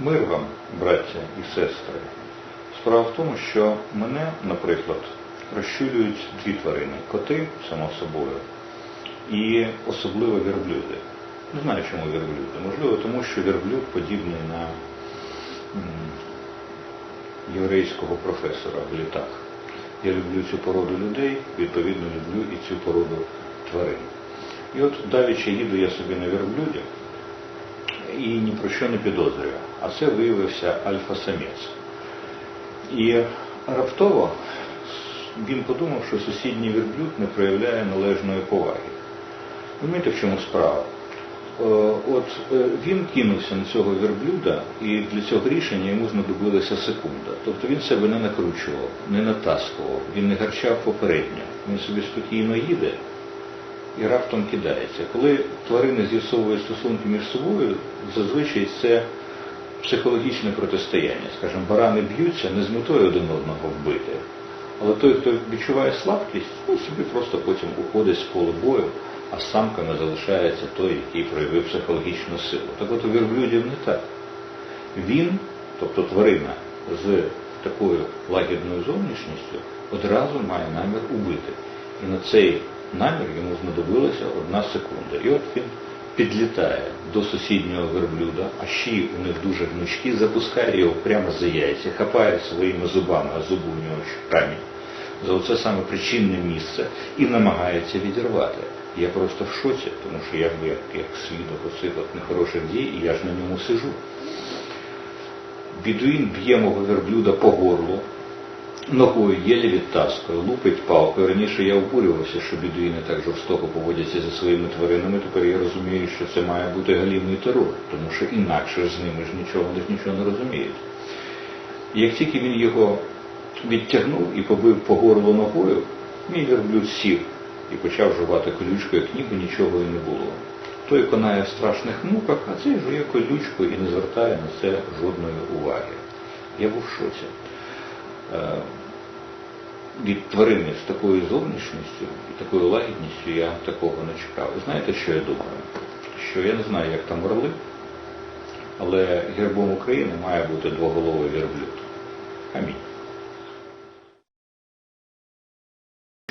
Мир вам, браття і сестри. Справа в тому, що мене, наприклад, розчулюють дві тварини коти, само собою, і особливо верблюди. Не знаю, чому верблюди. Можливо, тому що верблюд подібний на єврейського професора в літах. Я люблю цю породу людей, відповідно люблю і цю породу тварин. І от давіче їду я собі на верблюді і ні про що не підозрюю. А це виявився альфа-самець. І раптово він подумав, що сусідній верблюд не проявляє належної поваги. Розумієте, в чому справа? Е, От е, він кинувся на цього верблюда, і для цього рішення йому знадобилася секунда. Тобто він себе не накручував, не натаскував, він не гарчав попередньо. Він собі спокійно їде і раптом кидається. Коли тварини з'ясовують стосунки між собою, зазвичай це психологічне протистояння. Скажімо, барани б'ються не з метою один одного вбити. Але той, хто відчуває слабкість, ну, собі просто потім уходить з поля бою, а самками залишається той, який проявив психологічну силу. Так от у верблюдів не так. Він, тобто тварина з такою лагідною зовнішністю, одразу має намір убити. І на цей намір йому знадобилася одна секунда. І от він підлітає до сусіднього верблюда, а ще у них дуже гнучкі, запускає його прямо за яйця, хапає своїми зубами, а зубу у нього камінь, за оце саме причинне місце і намагається відірвати. Я просто в шоці, тому що я як, як свідок оцих от нехороших дій, і я ж на ньому сижу. Бідуїн б'є мого верблюда по горлу, ногою єлі відтаскує, лупить палкою. Раніше я обурювався, що бідуїни так жорстоко поводяться зі своїми тваринами. Тепер я розумію, що це має бути галімий терор, тому що інакше ж з ними ж нічого, вони ж нічого не розуміють. І як тільки він його відтягнув і побив по горлу ногою, мій верблюд сів і почав жувати колючку, як ніби нічого і не було. Той конає в страшних муках, а цей жує колючку і не звертає на це жодної уваги. Я був в шоці. Е, Від тварини з такою зовнішністю і такою лагідністю я такого не чекав. І знаєте, що я думаю? Що я не знаю, як там орли, але гербом України має бути двоголовий верблюд.